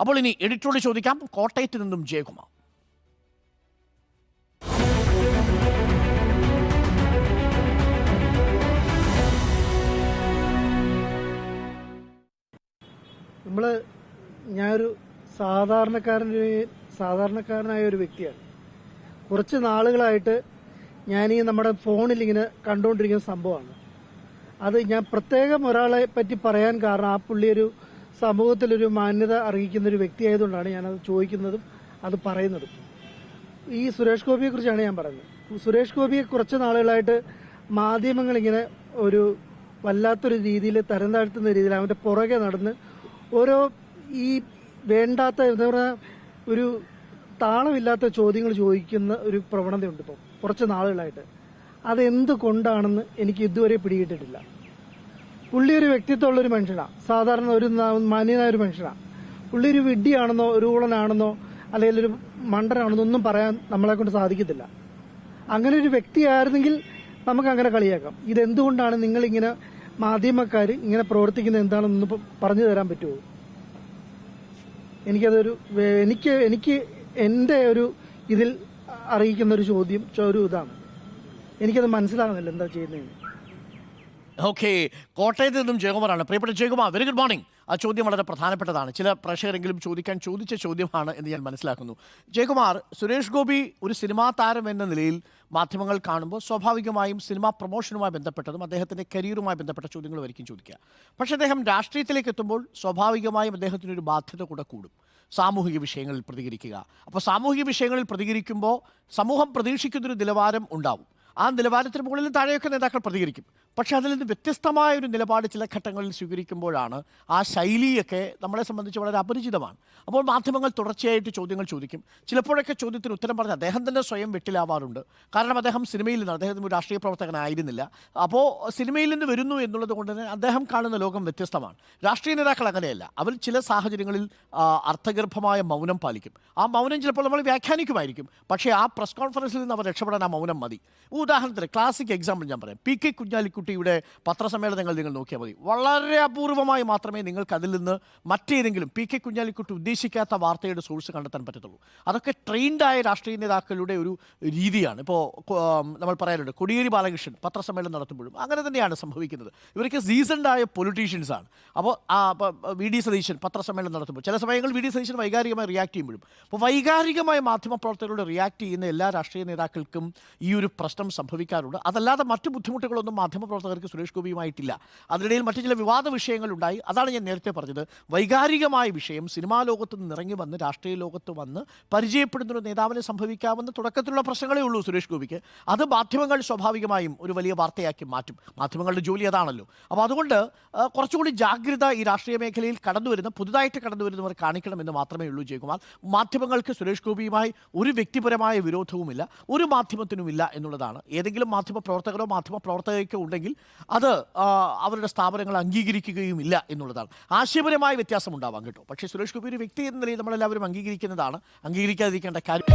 അപ്പോൾ ഇനി എഡിറ്ററോട് ചോദിക്കാം കോട്ടയത്ത് നിന്നും ജയകുമാർ. നമ്മൾ ഞാനൊരു സാധാരണക്കാരൻ സാധാരണക്കാരനായ ഒരു വ്യക്തിയാണ്. കുറച്ച് നാളുകളായിട്ട് ഞാൻ ഈ നമ്മുടെ ഫോണിൽ ഇങ്ങനെ കണ്ടുകൊണ്ടിരിക്കുന്ന സംഭവമാണ്. അത് ഞാൻ പ്രത്യേകം ഒരാളെ പറ്റി പറയാൻ കാരണം ആ പുള്ളി ഒരു സമൂഹത്തിലൊരു മാന്യത അറിയിക്കുന്ന ഒരു വ്യക്തി ആയതുകൊണ്ടാണ് ഞാനത് ചോദിക്കുന്നതും അത് പറയുന്നതും. ഈ സുരേഷ് ഗോപിയെ കുറിച്ചാണ് ഞാൻ പറയുന്നത്. സുരേഷ് ഗോപിയെ കുറച്ച് നാളുകളായിട്ട് മാധ്യമങ്ങൾ ഇങ്ങനെ ഒരു വല്ലാത്തൊരു രീതിയിൽ തരം താഴ്ത്തുന്ന രീതിയിൽ അവന്റെ പുറകെ നടന്ന് ഓരോ ഈ വേണ്ടാത്ത എന്താ പറയുക ഒരു താളമില്ലാത്ത ചോദ്യങ്ങൾ ചോദിക്കുന്ന ഒരു പ്രവണതയുണ്ട് ഇപ്പോൾ കുറച്ച് നാളുകളായിട്ട്. അതെന്ത് കൊണ്ടാണെന്ന് എനിക്ക് ഇതുവരെ പിടികിട്ടിട്ടില്ല പുള്ളി ഒരു വ്യക്തിത്വമുള്ള ഒരു മനുഷ്യനാണ് സാധാരണ ഒരു മാന്യനായ ഒരു മനുഷ്യനാണ് പുള്ളി ഒരു വിഡ്ഢിയാണെന്നോ ഒരു ഊളനാണെന്നോ അല്ലെങ്കിൽ ഒരു മണ്ടനാണെന്നോ ഒന്നും പറയാൻ നമ്മളെ കൊണ്ട് സാധിക്കത്തില്ല. അങ്ങനെ ഒരു വ്യക്തിയായിരുന്നെങ്കിൽ നമുക്ക് അങ്ങനെ കളിയാക്കാം. ഇതെന്തുകൊണ്ടാണ് നിങ്ങൾ ഇങ്ങനെ മാധ്യമക്കാർ ഇങ്ങനെ പ്രവർത്തിക്കുന്നത് എന്താണെന്ന് പറഞ്ഞു തരാൻ പറ്റുമോ? എനിക്കതൊരു എനിക്ക് എനിക്ക് എന്റെ ഒരു ഇതിൽ അറിയിക്കുന്ന ഒരു ചോദ്യം ഒരു ഇതാണ്. എനിക്കത് മനസ്സിലാകുന്നില്ല എന്താ ചെയ്യുന്നതെന്ന്. ഓക്കെ കോട്ടയത്ത് നിന്നും ജയകുമാറാണ്. പ്രിയപ്പെട്ട ജയകുമാർ വെരി ഗുഡ് മോർണിംഗ് ആ ചോദ്യം വളരെ പ്രധാനപ്പെട്ടതാണ്. ചില പ്രേക്ഷകരെങ്കിലും ചോദിക്കാൻ ചോദിച്ച ചോദ്യമാണ് എന്ന് ഞാൻ മനസ്സിലാക്കുന്നു. ജയകുമാർ സുരേഷ് ഗോപി ഒരു സിനിമാ താരം എന്ന നിലയിൽ മാധ്യമങ്ങൾ കാണുമ്പോൾ സ്വാഭാവികമായും സിനിമാ പ്രൊമോഷനുമായി ബന്ധപ്പെട്ടതും അദ്ദേഹത്തിന്റെ കരിയറുമായി ബന്ധപ്പെട്ട ചോദ്യങ്ങൾ വരിക്കും ചോദിക്കുക. പക്ഷേ അദ്ദേഹം രാഷ്ട്രീയത്തിലേക്ക് എത്തുമ്പോൾ സ്വാഭാവികമായും അദ്ദേഹത്തിനൊരു ബാധ്യത കൂടെ കൂടും. സാമൂഹിക വിഷയങ്ങളിൽ പ്രതികരിക്കുക. അപ്പോൾ സാമൂഹിക വിഷയങ്ങളിൽ പ്രതികരിക്കുമ്പോൾ സമൂഹം പ്രതീക്ഷിക്കുന്നൊരു നിലവാരം ഉണ്ടാവും. ആ നിലവാരത്തിന് മുകളിൽ താഴെയൊക്കെ നേതാക്കൾ പ്രതികരിക്കും. പക്ഷെ അതിൽ നിന്ന് വ്യത്യസ്തമായ ഒരു നിലപാട് ചില ഘട്ടങ്ങളിൽ സ്വീകരിക്കുമ്പോഴാണ് ആ ശൈലിയൊക്കെ നമ്മളെ സംബന്ധിച്ച് വളരെ അപരിചിതമാണ്. അപ്പോൾ മാധ്യമങ്ങൾ തുടർച്ചയായിട്ട് ചോദ്യങ്ങൾ ചോദിക്കും. ചിലപ്പോഴൊക്കെ ചോദ്യത്തിന് ഉത്തരം പറഞ്ഞ് അദ്ദേഹം തന്നെ സ്വയം വെട്ടിലാവാറുണ്ട്. കാരണം അദ്ദേഹം സിനിമയിൽ നിന്ന് അദ്ദേഹം ഒരു രാഷ്ട്രീയ പ്രവർത്തകനായിരുന്നില്ല. അപ്പോൾ സിനിമയിൽ നിന്ന് വരുന്നു എന്നുള്ളത് കൊണ്ട് തന്നെ അദ്ദേഹം കാണുന്ന ലോകം വ്യത്യസ്തമാണ്. രാഷ്ട്രീയ നേതാക്കൾ അങ്ങനെയല്ല. അവർ ചില സാഹചര്യങ്ങളിൽ അർത്ഥഗർഭമായ മൗനം പാലിക്കും. ആ മൗനം ചിലപ്പോൾ നമ്മൾ വ്യാഖ്യാനിക്കുമായിരിക്കും. പക്ഷേ ആ പ്രസ് കോൺഫറൻസിൽ നിന്ന് അവർ രക്ഷപ്പെടാൻ ആ മൗനം മതി. ഉദാഹരണത്തിന് ക്ലാസിക് എക്സാമ്പിൾ ഞാൻ പറയാം. പി കെ കുഞ്ഞാലിക്കുട്ടിയുടെ പത്രസമ്മേളനങ്ങൾ നിങ്ങൾ നോക്കിയാൽ മതി. വളരെ അപൂർവമായി മാത്രമേ നിങ്ങൾക്ക് അതിൽ നിന്ന് മറ്റേതെങ്കിലും പി കെ കുഞ്ഞാലിക്കുട്ടി ഉദ്ദേശിക്കാത്ത വാർത്തയുടെ സോഴ്സ് കണ്ടെത്താൻ പറ്റത്തുള്ളൂ. അതൊക്കെ ട്രെയിൻഡായ രാഷ്ട്രീയ നേതാക്കളുടെ ഒരു രീതിയാണ്. ഇപ്പോൾ നമ്മൾ പറയാറുണ്ട് കൊടിയേരി ബാലകൃഷ്ണൻ പത്രസമ്മേളനം നടത്തുമ്പോഴും അങ്ങനെ തന്നെയാണ് സംഭവിക്കുന്നത്. ഇവരൊക്കെ സീസൺഡായ പൊളിറ്റീഷ്യൻസ് ആണ്. അപ്പോൾ വി ഡി സതീശൻ പത്രസമ്മേളനം നടത്തുമ്പോൾ ചില സമയങ്ങളിൽ വി ഡി സതീശൻ വൈകാരികമായി റിയാക്ട് ചെയ്യുമ്പോഴും. അപ്പോൾ വൈകാരികമായി മാധ്യമപ്രവർത്തകരോട് റിയാക്ട് ചെയ്യുന്ന എല്ലാ രാഷ്ട്രീയ നേതാക്കൾക്കും ഈ ഒരു പ്രശ്നം സംഭവിക്കാറുണ്ട്. അതല്ലാതെ മറ്റു ബുദ്ധിമുട്ടുകളൊന്നും മാധ്യമപ്രവർത്തകർക്ക് സുരേഷ് ഗോപിയുമായിട്ടില്ല. അതിനിടയിൽ മറ്റു ചില വിവാദ വിഷയങ്ങളുണ്ടായി. അതാണ് ഞാൻ നേരത്തെ പറഞ്ഞത്. വൈകാരികമായ വിഷയം സിനിമാ ലോകത്ത് നിന്ന് ഇറങ്ങി വന്ന് രാഷ്ട്രീയ ലോകത്ത് വന്ന് പരിചയപ്പെടുന്ന ഒരു നേതാവിനെ സംഭവിക്കാമെന്ന് തുടക്കത്തിലുള്ള പ്രശ്നങ്ങളേ ഉള്ളൂ സുരേഷ് ഗോപിക്ക്. അത് മാധ്യമങ്ങൾ സ്വാഭാവികമായും ഒരു വലിയ വാർത്തയാക്കി മാറ്റും. മാധ്യമങ്ങളുടെ ജോലി അതാണല്ലോ. അപ്പോൾ അതുകൊണ്ട് കുറച്ചുകൂടി ജാഗ്രത ഈ രാഷ്ട്രീയ മേഖലയിൽ കടന്നു വരുന്ന പുതുതായിട്ട് കടന്നു വരുന്നവർ കാണിക്കണമെന്ന് മാത്രമേ ഉള്ളൂ ജയകുമാർ. മാധ്യമങ്ങൾക്ക് സുരേഷ് ഗോപിയുമായി ഒരു വ്യക്തിപരമായ വിരോധവുമില്ല ഒരു മാധ്യമത്തിനുമില്ല എന്നുള്ളതാണ് ഏതെങ്കിലും മാധ്യമ പ്രവർത്തകരോ മാധ്യമ പ്രവർത്തകയ്ക്കോ ഉണ്ടെങ്കിൽ അത് അവരുടെ സ്ഥാപനങ്ങൾ അംഗീകരിക്കുകയുമില്ല എന്നുള്ളതാണ്. ആശയപരമായ വ്യത്യാസം ഉണ്ടാവാം കേട്ടോ. പക്ഷേ സുരേഷ് ഗോപി ഒരു വ്യക്തി എന്ന നിലയിൽ നമ്മളെല്ലാവരും അംഗീകരിക്കുന്നതാണ്. അംഗീകരിക്കാതിരിക്കേണ്ട കാര്യം